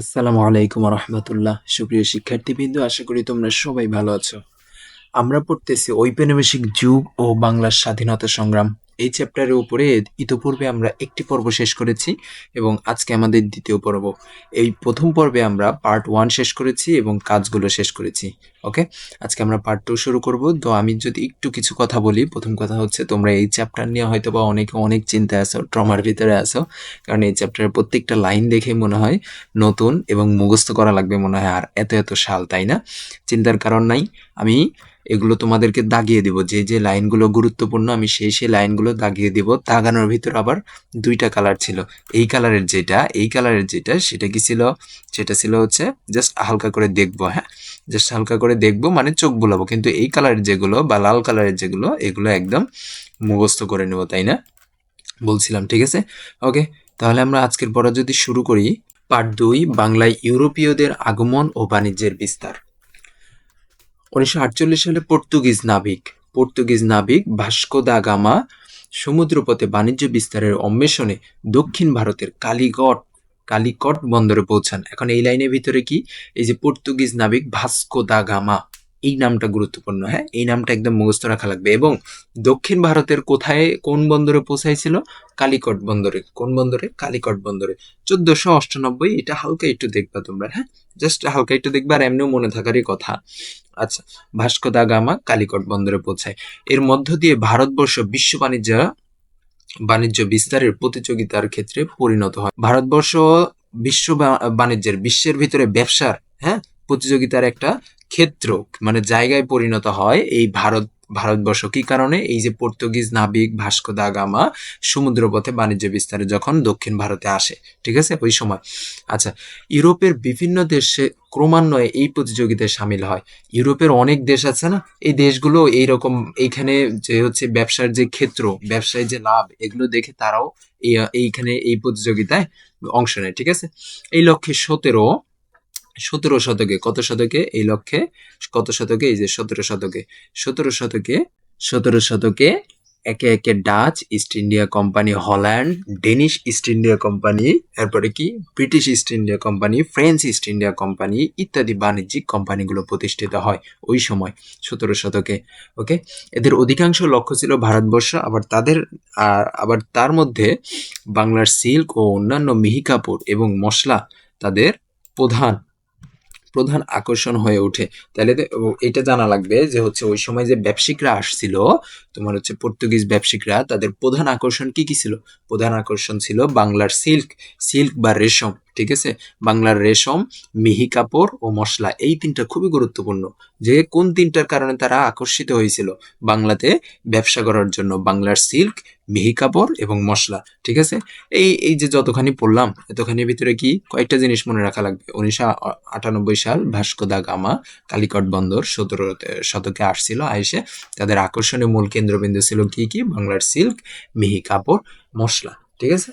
আসসালামু আলাইকুম রহমতুল্লাহ। সুপ্রিয় শিক্ষার্থীবৃন্দ, আশা করি তোমরা সবাই ভালো আছো। আমরা পড়তেছি ঔপনিবেশিক যুগ ও বাংলার স্বাধীনতা সংগ্রাম। এই চ্যাপ্টারের উপরে ইতোপূর্বে আমরা একটি পর্ব শেষ করেছি এবং আজকে আমাদের দ্বিতীয় পর্ব। এই প্রথম পর্বে আমরা পার্ট ওয়ান শেষ করেছি এবং কাজগুলো শেষ করেছি ওকে আজকে আমরা পার্ট টু শুরু করব। তো আমি যদি একটু কিছু কথা বলি, প্রথম কথা হচ্ছে তোমরা এই চ্যাপ্টার নিয়ে হয়তো বা অনেকে অনেক চিন্তায় আসো ট্রমার ভিতরে আসো কারণ এই চ্যাপ্টারের প্রত্যেকটা লাইন দেখে মনে হয় নতুন এবং মুখস্থ করা লাগবে মনে হয়, আর এত এত সাল, তাই না? চিন্তার কারণ নাই। আমি এগুলো তোমাদেরকে দাগিয়ে দিব। যে যে লাইনগুলো গুরুত্বপূর্ণ, আমি সেই সেই লাইনগুলো দাগিয়ে দিব। দাগানোর ভিতর আবার দুইটা কালার ছিল। এই কালারের যেটা, এই কালারের যেটা, সেটা কি ছিল? সেটা ছিল হচ্ছে জাস্ট হালকা করে দেখব হ্যাঁ? জাস্ট হালকা করে দেখব মানে চোখ বুলাবো। কিন্তু এই কালারের যেগুলো বা লাল কালারের যেগুলো, এগুলো একদম মুখস্থ করে নেব, তাই না? বলছিলাম, ঠিক আছে? ওকে, তাহলে আমরা আজকের পড়া যদি শুরু করি, পার্ট দুই, বাংলায় ইউরোপীয়দের আগমন ও বাণিজ্যের বিস্তার। উনিশশো আটচল্লিশ সালে পর্তুগিজ নাবিক। পর্তুগিজ নাবিক ভাস্কো দা গামা সমুদ্রপথে বাণিজ্য বিস্তারের অন্বেষণে দক্ষিণ ভারতের কালীগট কালিকট বন্দরে পৌঁছান। এখন এই লাইনের ভিতরে কি? এই যে পর্তুগিজ নাবিক ভাস্কো দা গামা। এই নামটা গুরুত্বপূর্ণ হ্যাঁ? এই নামটা একদম মুখস্থ রাখা লাগবে। এবং দক্ষিণ ভারতের কোথায়, কোন বন্দরে পৌঁছাইছিল? কালিকট বন্দরে। কোন বন্দরে? কালিকট বন্দরে। চোদ্দশো অষ্টানব্বই, এটা হালকা একটু দেখবা তোমরা হ্যাঁ? জাস্ট হালকা একটু দেখবা আর এমনিও মনে থাকারই কথা। আচ্ছা ভাস্কো দা গামা কালিকট বন্দরে পৌঁছায়। এর মধ্য দিয়ে ভারতবর্ষ বিশ্ব বাণিজ্য বাণিজ্য বিস্তারের প্রতিযোগিতার ক্ষেত্রে পরিণত হয়। ভারতবর্ষ বিশ্ব বাণিজ্যের, বিশ্বের ভিতরে ব্যবসার হ্যাঁ? প্রতিযোগিতার একটা ক্ষেত্র মানে জায়গায় পরিণত হয় এই ভারত, ভারতবর্ষ। কি কারণে? এই যে পর্তুগিজ নাবিক ভাস্কো দা গামা সমুদ্রপথে বাণিজ্য বিস্তারে যখন দক্ষিণ ভারতে আসে, ঠিক আছে? ওই সময়। আচ্ছা ইউরোপের বিভিন্ন দেশে ক্রমান্বয়ে এই প্রতিযোগিতায় সামিল হয়। ইউরোপের অনেক দেশ আছে না? এই দেশগুলো এইরকম, এইখানে যে হচ্ছে ব্যবসার যে ক্ষেত্র, ব্যবসায় যে লাভ, এগুলো দেখে তারাও এই- এইখানে এই প্রতিযোগিতায় অংশ নেয়, ঠিক আছে? এই লক্ষ্যে সতেরো সতেরো শতকে, কত শতকে? এই লক্ষ্যে কত শতকে? এই যে সতেরো শতকে। সতেরো শতকে সতেরো শতকে একে একে Dutch, East India company, Holland, Danish East India company, এরপরে কি? British East India company, French East India company ইত্যাদি বাণিজ্যিক কোম্পানিগুলো প্রতিষ্ঠিত হয় ওই সময়, সতেরো শতকে। ওকে? এদের অধিকাংশ লক্ষ্য ছিল ভারতবর্ষ, আবার তাদের আবার তার মধ্যে বাংলার সিল্ক ও অন্যান্য মিহি কাপড় এবং মশলা তাদের প্রধান প্রধান আকর্ষণ হয়ে ওঠে। তাহলে এটা জানা লাগবে যে হচ্ছে ওই সময় যে ব্যবসায়িকরা আসছিল, তোমার হচ্ছে পর্তুগিজ ব্যবসায়িকরা, তাদের প্রধান আকর্ষণ কি কি ছিল? প্রধান আকর্ষণ ছিল বাংলার সিল্ক সিল্ক বা রেশম। ঠিক আছে? বাংলার রেশম, মিহি কাপড় ও মশলা এই তিনটা খুবই গুরুত্বপূর্ণ। যে কোন তিনটার কারণে তারা আকর্ষিত হয়েছিল? বাংলাতে ব্যবসা করার জন্য বাংলার সিল্ক, মিহি কাপড় এবং মশলা, ঠিক আছে? এই এই যে যতখানি পড়লাম এতখানির ভিতরে কি কয়েকটা জিনিস মনে রাখা লাগবে? উনিশশো আটানব্বই সাল ভাস্কো দা গামা, কালিকট বন্দর সতেরো শতকে আসছিল আইসে তাদের আকর্ষণীয় মূল কেন্দ্রবিন্দু ছিল কি কি? বাংলার সিল্ক, মিহি কাপড়, মশলা, ঠিক আছে?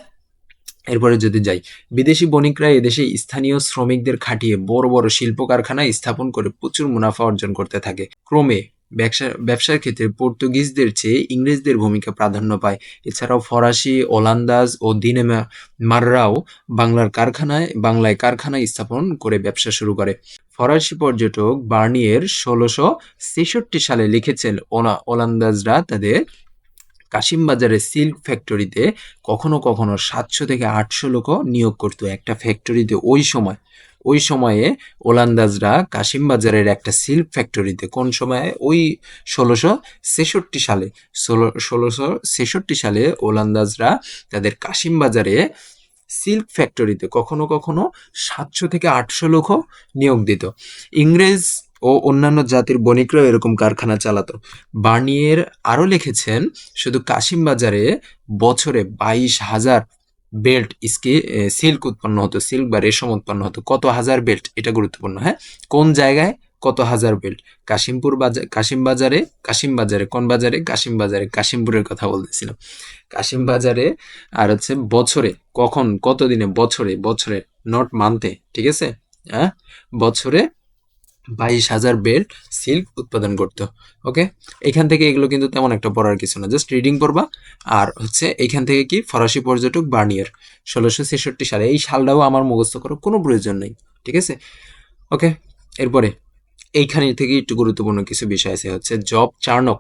এরপরে যদি যাই, বিদেশি বণিকরা এদেশে স্থানীয় শ্রমিকদের খাটিয়ে বড় বড় শিল্প কারখানা স্থাপন করে প্রচুর মুনাফা অর্জন করতে থাকে। ক্রমে ব্যবসা, ব্যবসার ক্ষেত্রে পর্তুগিজদের চেয়ে ইংরেজদের ভূমিকা প্রাধান্য পায়। এছাড়াও ফরাসি, ওলান্দাজ ও দিনেমা মাররাও বাংলার কারখানায়, বাংলায় কারখানা স্থাপন করে ব্যবসা শুরু করে। ফরাসি পর্যটক বার্নিয়ের ষোলোশো ছেষট্টি সালে লিখেছেন ওনা ওলান্দাজরা তাদের কাশিমবাজারের সিল্ক ফ্যাক্টরিতে কখনো কখনো সাতশো থেকে আটশো লোক নিয়োগ করতো একটা ফ্যাক্টরিতে। ওই সময়, ওই সময়ে ওলান্দাজরা কাশিমবাজারের একটা সিল্ক ফ্যাক্টরিতে কোন সময়ে? ওই ষোলোশো ছেষট্টি সালে। ষোলো, ষোলোশো ছেষট্টি সালে ওলান্দাজরা তাদের কাশিমবাজারে সিল্ক ফ্যাক্টরিতে কখনো কখনো সাতশো থেকে আটশো লোক নিয়োগ দিত। ইংরেজ ও অন্যান্য জাতির বণিকরাও এরকম কারখানা চালাতো। বার্নিয়ের আরও লিখেছেন, শুধু কাশিম বাজারে বছরে বাইশ হাজার বেল্ট ইসকে সিল্ক উৎপন্ন হতো, সিল্ক বা রেশম উৎপন্ন হতো। কত হাজার বেল্ট? এটা গুরুত্বপূর্ণ হ্যাঁ? কোন জায়গায়? কত হাজার বেল্ট? কাশিমপুর বাজার কাশিম বাজারে কাশিম বাজারে কোন বাজারে? কাশিম বাজারে কাশিমপুরের কথা বলতেছিলাম। কাশিম বাজারে আর হচ্ছে বছরে, কখন কত দিনে বছরে বছরে নট মান্থে ঠিক আছে? হ্যাঁ? বছরে বাইশ হাজার বেল্ট সিল্ক উৎপাদন করতো, ওকে? এখান থেকে এগুলো কিন্তু তেমন একটা পড়ার কিছু না, জাস্ট রিডিং পড়বা। আর হচ্ছে এখান থেকে কি ফরাসি পর্যটক বার্নিয়ার, ষোলোশো ছেষট্টি সালে। এই সালটাও আমার মুখস্থ করার কোনো প্রয়োজন নেই, ঠিক আছে? ওকে, এরপরে এইখানে থেকে একটু গুরুত্বপূর্ণ কিছু বিষয় আছে, হচ্ছে জব চার্নক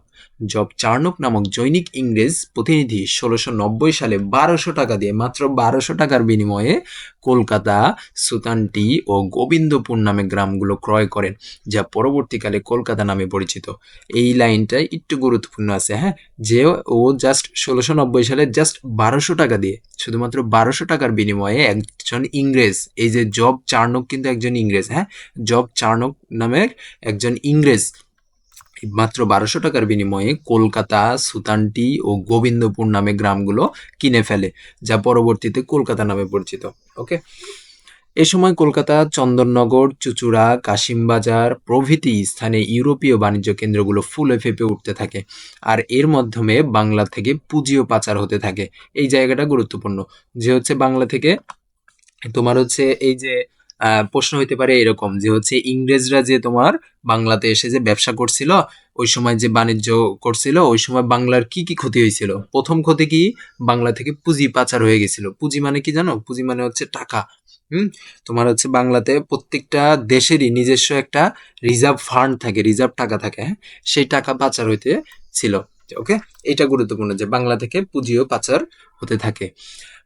জব চার্নক নামক জৈনিক ইংরেজ প্রতিনিধি ষোলোশো নব্বই সালে বারোশো টাকা দিয়ে, মাত্র বারোশো টাকার বিনিময়ে কলকাতা, সুতানটি ও গোবিন্দপুর নামে গ্রামগুলো ক্রয় করেন, যা পরবর্তীকালে কলকাতা নামে পরিচিত। এই লাইনটা একটু গুরুত্বপূর্ণ আছে হ্যাঁ? যে ও জাস্ট ষোলোশো নব্বই সালে জাস্ট বারোশো টাকা দিয়ে, শুধুমাত্র বারোশো টাকার বিনিময়ে একজন ইংরেজ, এই যে জব চার্নক কিন্তু একজন ইংরেজ হ্যাঁ? জব চার্নক নামের একজন ইংরেজ মাত্র বারোশো টাকার বিনিময়ে কলকাতা, সুতানটি ও গোবিন্দপুর নামে গ্রামগুলো কিনে ফেলে, যা পরবর্তীতে কলকাতা নামে পরিচিত, ওকে? এ সময় কলকাতা, চন্দননগর, চুচুড়া, কাশিমবাজার প্রভৃতি স্থানে ইউরোপীয় বাণিজ্য কেন্দ্রগুলো ফুলে ফেপে উঠতে থাকে, আর এর মাধ্যমে বাংলা থেকে পুঁজিও পাচার হতে থাকে। এই জায়গাটা গুরুত্বপূর্ণ। যে হচ্ছে বাংলা থেকে, তোমার হচ্ছে এই যে প্রশ্ন হইতে পারে এরকম যে হচ্ছে ইংরেজরা যে তোমার বাংলাতে এসে যে ব্যবসা করছিল, ওই সময় যে বাণিজ্য করছিল, ওই সময় বাংলার কি কি ক্ষতি হয়েছিল? প্রথম ক্ষতি কি? বাংলা থেকে পুঁজি পাচার হয়ে গেছিল। পুঁজি মানে কি জানো? পুঁজি মানে হচ্ছে টাকা। হুম? তোমার হচ্ছে বাংলাতে প্রত্যেকটা দেশেরই নিজস্ব একটা রিজার্ভ ফান্ড থাকে রিজার্ভ টাকা থাকে হ্যাঁ? সেই টাকা পাচার হইতে ছিল। ওকে? এটা গুরুত্বপূর্ণ যে বাংলা থেকে পুঁজিও পাচার হতে থাকে।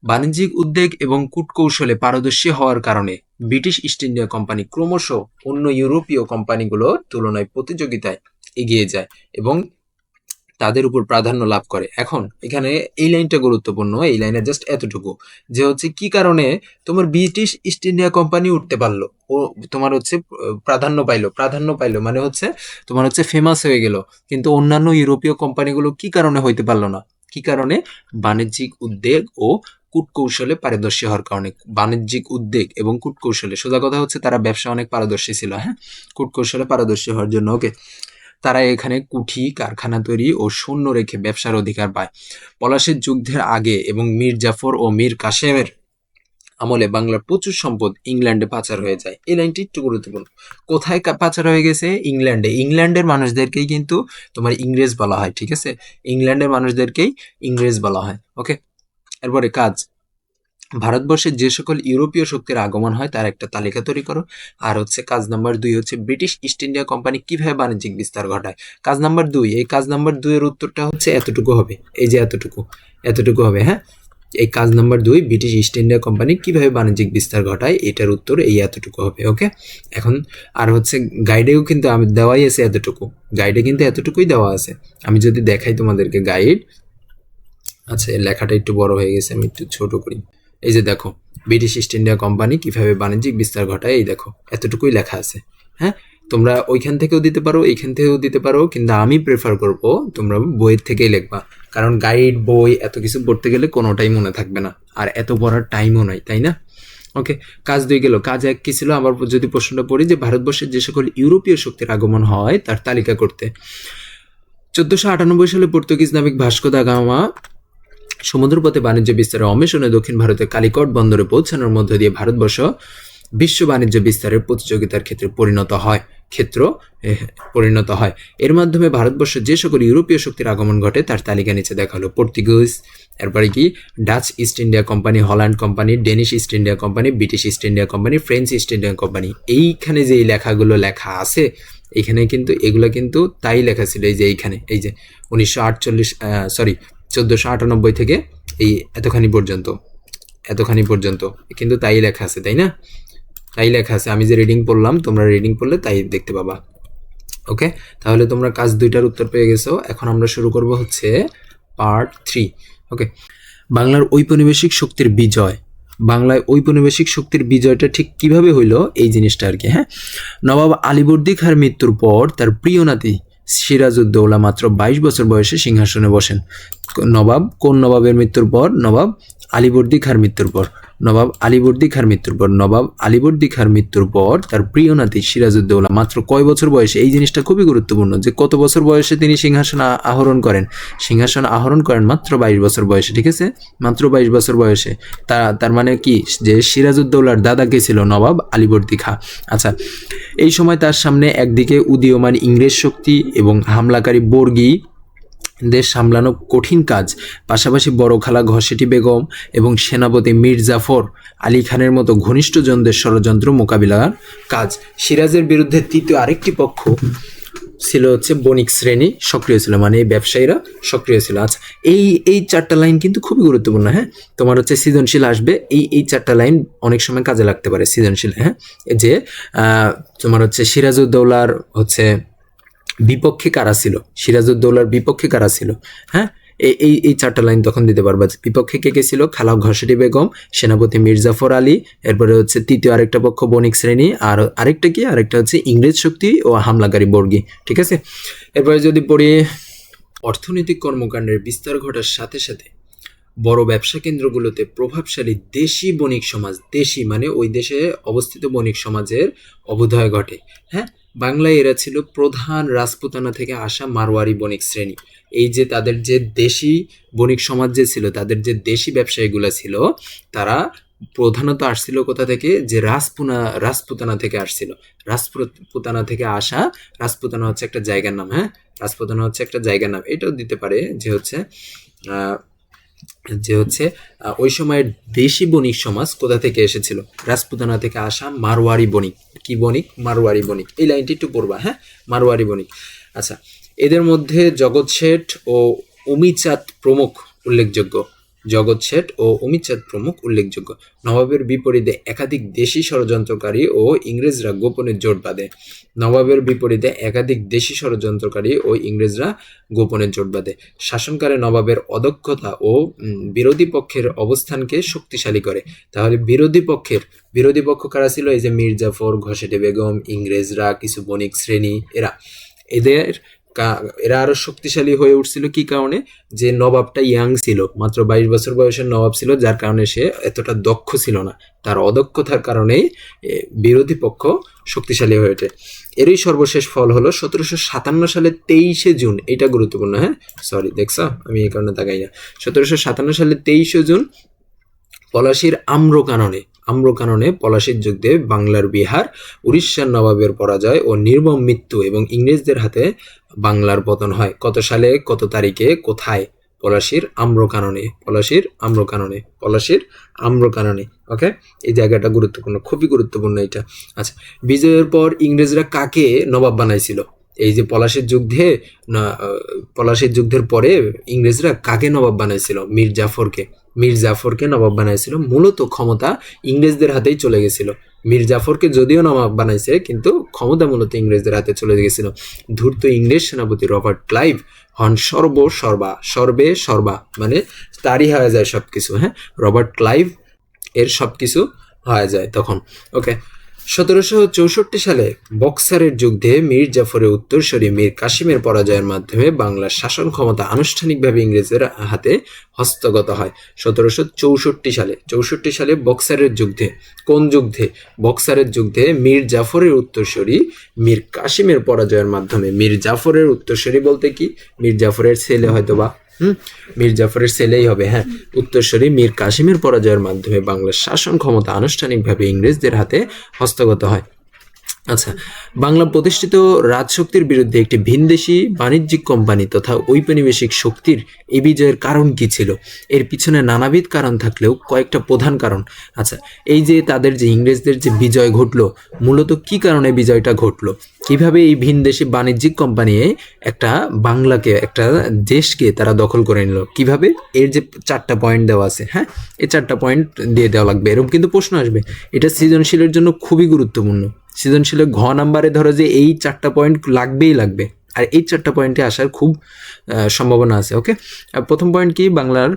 বাণিজ্যিক উদ্যোগ এবং কূটকৌশলে পারদর্শী হওয়ার কারণে ব্রিটিশ ইস্ট ইন্ডিয়া কোম্পানি ক্রমশ অন্য ইউরোপীয় কোম্পানিগুলোর তুলনায় প্রতিযোগিতায় এগিয়ে যায় এবং তাদের উপর প্রাধান্য লাভ করে। এখন এখানে এই লাইনটা গুরুত্বপূর্ণ, এই লাইনে জাস্ট এতটুকু, যে হচ্ছে কি কারণে তোমার ব্রিটিশ ইস্ট ইন্ডিয়া কোম্পানি উঠতে পারল ও তোমার হচ্ছে প্রাধান্য পাইলো প্রাধান্য পাইলো মানে হচ্ছে তোমার হচ্ছে ফেমাস হয়ে গেল। কিন্তু অন্যান্য ইউরোপীয় কোম্পানিগুলো কি কারণে হইতে পারল না? কি কারণে? বাণিজ্যিক উদ্বেগ ও কূটকৌশলে পারদর্শী হওয়ার কারণে বাণিজ্যিক উদ্যোগ এবং কূটকৌশলে, সোজা কথা হচ্ছে তারা ব্যবসা অনেক পারদর্শী ছিল হ্যাঁ? কূটকৌশলে পারদর্শী হওয়ার জন্য ওকে, তারা এখানে কুঠি, কারখানা তৈরি ও শূন্য রেখে ব্যবসার অধিকার পায়। পলাশের যুদ্ধের আগে এবং মীর জাফর ও মীর কাসেমের আমলে বাংলার প্রচুর সম্পদ ইংল্যান্ডে পাচার হয়ে যায়। এই লাইনটি একটু গুরুত্বপূর্ণ। কোথায় পাচার হয়ে গেছে? ইংল্যান্ডে। ইংল্যান্ডের মানুষদেরকেই কিন্তু তোমার ইংরেজ বলা হয়, ঠিক আছে? ইংল্যান্ডের মানুষদেরকেই ইংরেজ বলা হয়, ওকে? এরপরে কাজ। ভারতবর্ষে যে সকল ইউরোপীয় শক্তির আগমন হয়, তার একটা তালিকা তৈরি করো। আর হচ্ছে কাজ নাম্বার দুই হচ্ছে ব্রিটিশ ইস্ট ইন্ডিয়া কোম্পানি কীভাবে বাণিজ্যিক বিস্তার ঘটায়? কাজ নাম্বার দুই, এই কাজ নাম্বার দুইয়ের উত্তরটা হচ্ছে এতটুকু হবে। এই যে এতটুকু এতটুকু হবে হ্যাঁ? এই কাজ নাম্বার দুই, ব্রিটিশ ইস্ট ইন্ডিয়া কোম্পানি কীভাবে বাণিজ্যিক বিস্তার ঘটায়, এটার উত্তর এই এতটুকু হবে, ওকে? এখন, আর হচ্ছে গাইডেও কিন্তু আমি দেওয়াই আছে এতটুকু। গাইডে কিন্তু এতটুকুই দেওয়া আছে। আমি যদি দেখাই তোমাদেরকে গাইড আচ্ছা লেখাটা একটু বড় হয়ে গেছে, আমি একটু ছোট করি। এই যে দেখো ব্রিটিশ ইস্ট ইন্ডিয়া কোম্পানি কীভাবে বাণিজ্যিক বিস্তার ঘটায়, এই দেখো, এতটুকুই লেখা আছে হ্যাঁ? তোমরা ওইখান থেকেও দিতে পারো, এইখান থেকেও দিতে পারো, কিন্তু আমি প্রেফার করব তোমরা বইয়ের থেকেই লিখবা, কারণ গাইড বই, এত কিছু পড়তে গেলে কোনোটাই মনে থাকবে না, আর এত পড়ার টাইমও নাই, তাই না? ওকে কাজ দুই গেল, কাজ এক কি ছিল? আবার যদি প্রশ্নটা পড়ি যে ভারতবর্ষের যে সকল ইউরোপীয় শক্তির আগমন হয়, তার তালিকা করতে। চোদ্দোশো আটানব্বই সালে পর্তুগিজ নাবিক ভাস্কো দা গামা সমুদ্রপথে বাণিজ্য বিস্তারের অন্বেষণে দক্ষিণ ভারতের কালিকট বন্দরে পৌঁছানোর মধ্য দিয়ে ভারতবর্ষ বিশ্ব বাণিজ্য বিস্তারের প্রতিযোগিতার ক্ষেত্রে পরিণত হয়, ক্ষেত্র পরিণত হয়। এর মাধ্যমে ভারতবর্ষ যে সকল ইউরোপীয় শক্তির আগমন ঘটে তার তালিকা নিচে দেখা হলো পর্তুগিজ, এরপরে কি? Dutch East India company, Holland company, Danish East India company, British East India company, French East India company. এইখানে যে লেখাগুলো লেখা আছে এখানে কিন্তু, এগুলো কিন্তু তাই লেখা ছিল, এই যে এইখানে, এই যে উনিশশো আটচল্লিশ সরি চোদ্দোশো আটানব্বই থেকে এই এতখানি পর্যন্ত এতখানি পর্যন্ত। কিন্তু তাই লেখা আছে, তাই না? তাই লেখা আছে। আমি যে রিডিং পড়লাম, তোমরা রিডিং পড়লে তাই দেখতে পাবা। ওকে তাহলে তোমরা কাজ দুইটার উত্তর পেয়ে গেছো। এখন আমরা শুরু করব হচ্ছে পার্ট থ্রি ওকে বাংলার ঔপনিবেশিক শক্তির বিজয়। বাংলায় ঔপনিবেশিক শক্তির বিজয়টা ঠিক কীভাবে হইল? এই জিনিসটা আর কি হ্যাঁ? নবাব আলীবর্দী খাঁর মৃত্যুর পর তার প্রিয় নাতি সিরাজউদ্দৌলা মাত্র বাইশ বছর বয়সে সিংহাসনে বসেন। নবাব, কোন নবাবের মৃত্যুর পর? নবাব আলিবর্দি খার মৃত্যুর পর। নবাব আলীবর্দী খার মৃত্যুর পর, নবাব আলীবর্দী খার মৃত্যুর পর তার প্রিয় নাতি সিরাজউদ্দৌলা মাত্র কয় বছর বয়সে, এই জিনিসটা খুবই গুরুত্বপূর্ণ যে কত বছর বয়সে তিনি সিংহাসন আহরণ করেন। সিংহাসন আহরণ করেন মাত্র বাইশ বছর বয়সে, ঠিক আছে? মাত্র বাইশ বছর বয়সে। তা তার মানে কি? যে সিরাজউদ্দৌলার দাদা কে ছিল নবাব আলীবর্দী খা আচ্ছা এই সময় তার সামনে একদিকে উদীয়মান ইংরেজ শক্তি এবং হামলাকারী বর্গী দেশ সামলানো কঠিন কাজ। পাশাপাশি বড় খালা ঘসেটি বেগম এবং সেনাপতি মীর জাফর আলী খানের মতো ঘনিষ্ঠজনদের ষড়যন্ত্র মোকাবিলার কাজ। সিরাজের বিরুদ্ধে তৃতীয় আরেকটি পক্ষ ছিল হচ্ছে বণিক শ্রেণি, সক্রিয় ছিল। মানে এই ব্যবসায়ীরা সক্রিয় ছিল। আচ্ছা এই এই চারটা লাইন কিন্তু খুবই গুরুত্বপূর্ণ হ্যাঁ? তোমার হচ্ছে সৃজনশীল আসবে। এই এই চারটা লাইন অনেক সময় কাজে লাগতে পারে সৃজনশীল হ্যাঁ? যে তোমার হচ্ছে সিরাজউদ্দৌলার হচ্ছে বিপক্ষে কারা ছিল? সিরাজউদ্দৌলার বিপক্ষে কারা ছিল? হ্যাঁ? এই এই চারটা লাইন তখন দিতে পারবা। বিপক্ষে কে কে ছিল? খালা ঘসেটি বেগম, সেনাপতি মির্জাফর আলী এরপরে হচ্ছে তৃতীয় আরেকটা পক্ষ বণিক শ্রেণি, আর আরেকটা কি? আরেকটা হচ্ছে ইংরেজ শক্তি ও হামলাকারী বর্গী। ঠিক আছে? এরপরে যদি পড়ি অর্থনৈতিক কর্মকাণ্ডের বিস্তার ঘটার সাথে সাথে, বড় ব্যবসা কেন্দ্রগুলোতে প্রভাবশালী দেশি বণিক সমাজ, দেশি মানে ওই দেশে অবস্থিত বণিক সমাজের অবুদয় ঘটে। হ্যাঁ? বাংলায় এরা ছিল প্রধান রাজপুতানা থেকে আসা মারোয়ারি বণিক শ্রেণি। এই যে তাদের যে দেশি বণিক সমাজ যে ছিল, তাদের যে দেশি ব্যবসায়ীগুলো ছিল, তারা প্রধানত আসছিল কোথা থেকে? যে রাজপুনা, রাজপুতানা থেকে আসছিল। রাজপুতানা থেকে আসা, রাজপুতানা হচ্ছে একটা জায়গার নাম হ্যাঁ? রাজপুতানা হচ্ছে একটা জায়গার নাম। এটাও দিতে পারে যে হচ্ছে যে হচ্ছে ওই সময়ের দেশি বণিক সমাজ কোথা থেকে এসেছিল? রাজপুতানা থেকে আসা মারোয়ারি বণিক। কি বণিক? মারোয়ারি বণিক। এই লাইনটি একটু পড়বা হ্যাঁ? মারোয়ারি বণিক। আচ্ছা এদের মধ্যে জগৎ শেঠ ও অমিচাঁদ প্রমুখ উল্লেখযোগ্য। জগৎ শেঠ ও অমিচাঁদ প্রমুখ উল্লেখযোগ্য। নবাবের বিপরীতে একাধিক দেশি ষড়যন্ত্রকারী ও ইংরেজরা গোপনে জোট বাঁধে। নবাবের বিপরীতে একাধিক দেশি ষড়যন্ত্রকারী ও ইংরেজরা গোপনে জোট বাঁধে। শাসনকালে নবাবের অদক্ষতা ও বিরোধী পক্ষের অবস্থানকে শক্তিশালী করে। তাহলে বিরোধী পক্ষের, বিরোধী পক্ষ কারা ছিল? এই যে মির্জাফর ঘসেটে বেগম, ইংরেজরা, কিছু বণিক শ্রেণি, এরা। এদের এরা আরও শক্তিশালী হয়ে উঠছিল কি কারণে? যে নবাবটা ইয়াং ছিল, মাত্র বাইশ বছর বয়সের নবাব ছিল, যার কারণে সে এতটা দক্ষ ছিল না। তার অদক্ষতার কারণেই বিরোধী পক্ষ শক্তিশালী হয়ে ওঠে। এরই সর্বশেষ ফল হলো সতেরোশো সাতান্ন সালে তেইশে জুন এটা গুরুত্বপূর্ণ হ্যাঁ? সরি দেখছ? আমি এই কারণে তাকাই না। সতেরোশো সাতান্ন সালে তেইশে জুন, পলাশির আম্রকাননে আম্রকাননে পলাশির যুদ্ধে বাংলার বিহার, উড়িষ্যার নবাবের পরাজয় ও নির্মম মৃত্যু এবং ইংরেজদের হাতে বাংলার পতন হয়। কত সালে, কত তারিখে, কোথায়? পলাশির আম্রকাননে পলাশির আম্রকাননে পলাশির আম্রকাননে। ওকে এই জায়গাটা গুরুত্বপূর্ণ, খুবই গুরুত্বপূর্ণ এটা। আচ্ছা বিজয়ের পর ইংরেজরা কাকে নবাব বানাইছিল? এই যে পলাশির যুদ্ধে পলাশির যুদ্ধের পরে ইংরেজরা কাকে নবাব বানাইছিল? মীর জাফরকে। মীর জাফরকে নবাব বানাইছিল। মূলত ক্ষমতা ইংরেজদের হাতেই চলে গেছিল। মীর জাফরকে যদিও নবাব বানাইছে, কিন্তু ক্ষমতা মূলত ইংরেজদের হাতে চলে গেছিল। ধূর্ত ইংরেজ সেনাপতি রবার্ট ক্লাইভ হন সর্ব সর্বা, সর্বে সর্বা মানে তারই হয়ে যায় সব কিছু হ্যাঁ? রবার্ট ক্লাইভ এর সব কিছু হয়ে যায় তখন। ওকে সতেরোশো চৌষট্টি সালে বক্সারের যুদ্ধে মীর জাফরের উত্তরসূরি মীর কাসিমের পরাজয়ের মাধ্যমে বাংলার শাসন ক্ষমতা আনুষ্ঠানিকভাবে ইংরেজের হাতে হস্তগত হয়। সতেরোশো চৌষট্টি সালে চৌষট্টি সালে বক্সারের যুদ্ধে কোন যুদ্ধে বক্সারের যুদ্ধে মীর জাফরের উত্তরসূরি মীর কাসিমের পরাজয়ের মাধ্যমে। মীর জাফরের উত্তরসূরি বলতে কি? মীর জাফরের ছেলে হয়তোবা হুম? মীর জাফরের ছেলেই হবে হ্যাঁ। উত্তরসূরি মীর কাসিমের পরাজয়ের মাধ্যমে বাংলার শাসন ক্ষমতা আনুষ্ঠানিকভাবে ইংরেজদের হাতে হস্তগত হয়। আচ্ছা বাংলা প্রতিষ্ঠিত রাজশক্তির বিরুদ্ধে একটি ভিনদেশি বাণিজ্যিক কোম্পানি তথা ঔপনিবেশিক শক্তির এই বিজয়ের কারণ কি ছিল? এর পিছনে নানাবিধ কারণ থাকলেও কয়েকটা প্রধান কারণ। আচ্ছা এই যে তাদের যে ইংরেজদের যে বিজয় ঘটলো, মূলত কি কারণে বিজয়টা ঘটলো? কীভাবে এই ভিনদেশি বাণিজ্যিক কোম্পানি একটা বাংলাকে, একটা দেশকে তারা দখল করে নিল? কীভাবে? এর যে চারটা পয়েন্ট দেওয়া আছে হ্যাঁ? এই চারটা পয়েন্ট দিয়ে দেওয়া লাগবে। এরকম কিন্তু প্রশ্ন আসবে। এটা সৃজনশীলের জন্য খুবই গুরুত্বপূর্ণ। সৃজনশীলের ঘ নাম্বারে ধরো যে এই চারটা পয়েন্ট লাগবেই লাগবে। আর এই চারটা পয়েন্টে আসার খুব সম্ভাবনা আছে ওকে প্রথম পয়েন্ট কি? বাংলার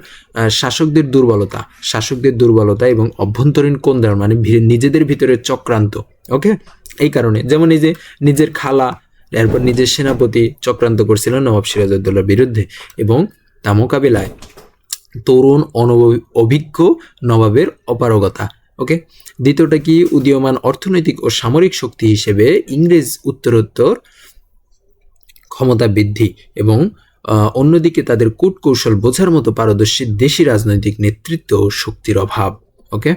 শাসকদের দুর্বলতা। শাসকদের দুর্বলতা এবং অভ্যন্তরীণ কোন্দার মানে নিজেদের ভিতরে চক্রান্ত। ওকে এই কারণে। যেমন এই যে নিজের খালা, এরপর নিজের সেনাপতি চক্রান্ত করছিল নবাব সিরাজউদ্দৌলার বিরুদ্ধে এবং তা মোকাবিলায়। তরুণ অনব- অভিজ্ঞ নবাবের অপারগতা। ওকে দ্বিতীয়টা কি? উদীয়মান অর্থনৈতিক ও সামরিক শক্তি হিসেবে ইংরেজ উত্তরোত্তর ক্ষমতা বৃদ্ধি এবং অন্যদিকে তাদের কূটকৌশল বোঝার মতো পারদর্শী দেশি রাজনৈতিক নেতৃত্ব ও শক্তির অভাব। ওকে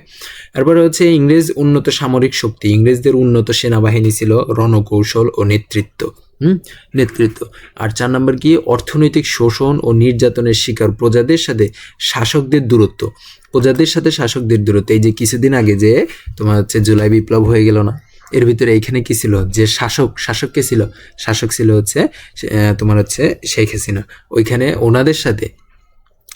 এরপরে হচ্ছে ইংরেজ উন্নত সামরিক শক্তি। ইংরেজদের উন্নত সেনাবাহিনী ছিল রণকৌশল ও নেতৃত্ব। হুম? নেতৃত্ব। আর চার নম্বর কি? অর্থনৈতিক শোষণ ও নির্যাতনের শিকার প্রজাদের সাথে শাসকদের দূরত্ব। প্রজাদের সাথে শাসকদের দূরত্ব। এই যে কিছুদিন আগে যে তোমার হচ্ছে জুলাই বিপ্লব হয়ে গেল না? এর ভিতরে এইখানে কি ছিল? যে শাসক শাসককে ছিল? শাসক ছিল হচ্ছে তোমার হচ্ছে শেখ হাসিনা। ওইখানে ওনাদের সাথে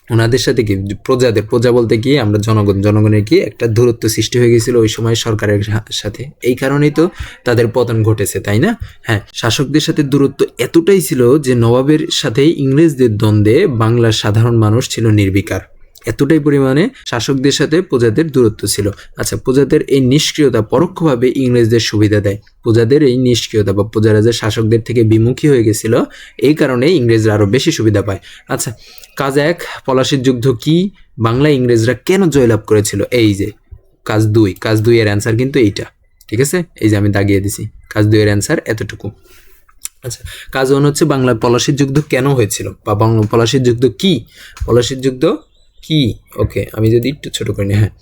ওনাদের সাথে কি প্রজাদের, প্রজা বলতে গিয়ে আমরা জনগণ, জনগণের কি একটা দূরত্ব সৃষ্টি হয়ে গেছিল ওই সময় সরকারের সাথে। এই কারণেই তো তাদের পতন ঘটেছে, তাই না? হ্যাঁ শাসকদের সাথে দূরত্ব এতটাই ছিল যে নবাবের সাথে ইংরেজদের দ্বন্দ্বে বাংলার সাধারণ মানুষ ছিল নির্বিকার। এতটাই পরিমাণে শাসকদের সাথে প্রজাদের দূরত্ব ছিল। আচ্ছা প্রজাদের এই নিষ্ক্রিয়তা পরোক্ষভাবে ইংরেজদের সুবিধা দেয়। প্রজাদের এই নিষ্ক্রিয়তা বা প্রজারা যে শাসকদের থেকে বিমুখী হয়ে গেছিল, এই কারণে ইংরেজরা আরও বেশি সুবিধা পায়। আচ্ছা কাজ এক, পলাশির যুদ্ধ কি বাংলা ইংরেজরা কেন জয়লাভ করেছিল? এই যে, কাজ দুই কাজ দুই এর অ্যান্সার কিন্তু এইটা, ঠিক আছে? এই যে আমি দাগিয়ে দিছি, কাজ দুই এর অ্যান্সার এতটুকু। আচ্ছা কাজ ওয়ান হচ্ছে বাংলার পলাশির যুদ্ধ কেন হয়েছিল? বা বাংলা, পলাশির যুদ্ধ কি? পলাশির যুদ্ধ কি? ওকে আমি যদি একটু ছোট করে হ্যাঁ।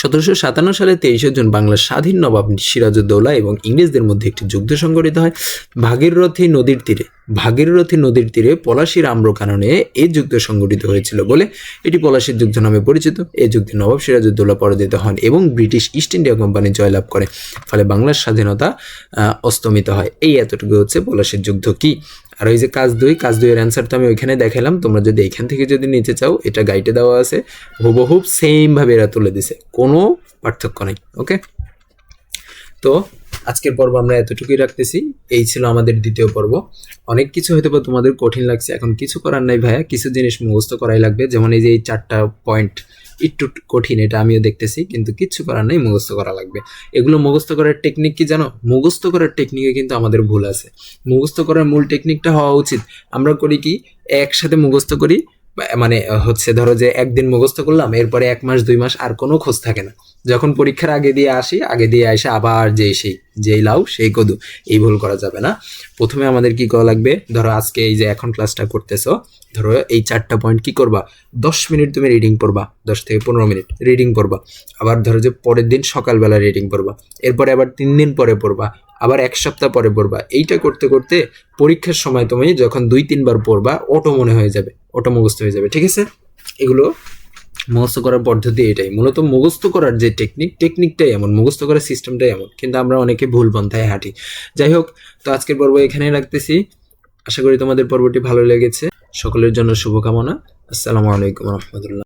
সতেরোশো সাতান্ন সালে তেইশে জুন বাংলার স্বাধীন নবাব সিরাজউদ্দৌলা এবং ইংরেজদের মধ্যে একটি যুদ্ধ সংঘটিত হয়। ভাগীরথী নদীর তীরে ভাগীরথী নদীর তীরে পলাশির কারণে এই যুদ্ধ সংঘটিত হয়েছিল বলে এটি পলাশির যুদ্ধ নামে পরিচিত। এই যুদ্ধে নবাব সিরাজউদ্দৌলা পরাজিত হন এবং ব্রিটিশ ইস্ট ইন্ডিয়া কোম্পানি জয়লাভ করে, ফলে বাংলার স্বাধীনতা অস্তমিত হয়। এই এতটুকু হচ্ছে পলাশির যুদ্ধ কি? আর ওই যে কাজ দুই, কাজ দুইয়ের অ্যান্সার তো আমি ওইখানে দেখালাম। তোমরা যদি এখান থেকে যদি নিতে চাও, এটা গাইডে দেওয়া আছে। হুবহুব সেম ভাবে এরা তুলে দিছে। কোনো পার্থক্য নেই ওকে তো আজকের পর্ব আমরা এতটুকুই রাখতেছি। এই ছিল আমাদের দ্বিতীয় পর্ব। অনেক কিছু হয়তো তোমাদের কঠিন লাগছে। এখন কিছু করার নাই ভাইয়া। কিছু জিনিস মুখস্থ করাই লাগবে। যেমন এই যে এই চারটা পয়েন্ট একটু কঠিন, এটা আমিও দেখতেছি, কিন্তু কিচ্ছু করার নেই, মুখস্থ করা লাগবে। এগুলো মুখস্থ করার টেকনিক কি জানো? মুখস্থ করার টেকনিকে কিন্তু আমাদের ভুল আছে। মুখস্থ করার মূল টেকনিকটা হওয়া উচিত। আমরা করি কি, একসাথে মুখস্থ করি মানে হচ্ছে ধরো যে একদিন মুখস্থ করলাম, এরপরে এক মাস, দুই মাস আর কোনো খোঁজ থাকে না। যখন পরীক্ষার আগে দিয়ে আসি, আগে দিয়ে এসে আবার যে সেই, যেই লাউ, সেই কদু, এই ভুল করা যাবে না। প্রথমে আমাদের কি করা লাগবে? ধরো আজকে এই যে এখন ক্লাসটা করতেছো, ধরো এই চারটা পয়েন্ট কি করবা? দশ মিনিট তুমি রিডিং পড়বা, দশ থেকে পনেরো মিনিট রিডিং পড়বা। আবার ধরো যে পরের দিন সকালবেলা রিডিং পড়বা। এরপরে আবার তিন দিন পরে পড়বা। আবার এক সপ্তাহ পরে পড়বা। এইটা করতে করতে পরীক্ষার সময় তুমি যখন দুই, তিনবার পড়বা অটো মনে হয়ে যাবে অটো মুখস্থ হয়ে যাবে, ঠিক আছে? এগুলো মুখস্থ করার পদ্ধতি এটাই। মূলত মুখস্থ করার যে টেকনিক টেকনিকটাই এমন, মুখস্থ করার সিস্টেমটাই এমন। কিন্তু আমরা অনেকে ভুল পন্থায় হাঁটি। যাই হোক, তো আজকের পর্ব এখানেই রাখতেছি। আশা করি তোমাদের পর্বটি ভালো লেগেছে। সকলের জন্য শুভকামনা। আসসালামু আলাইকুম রহমতুল্লাহ।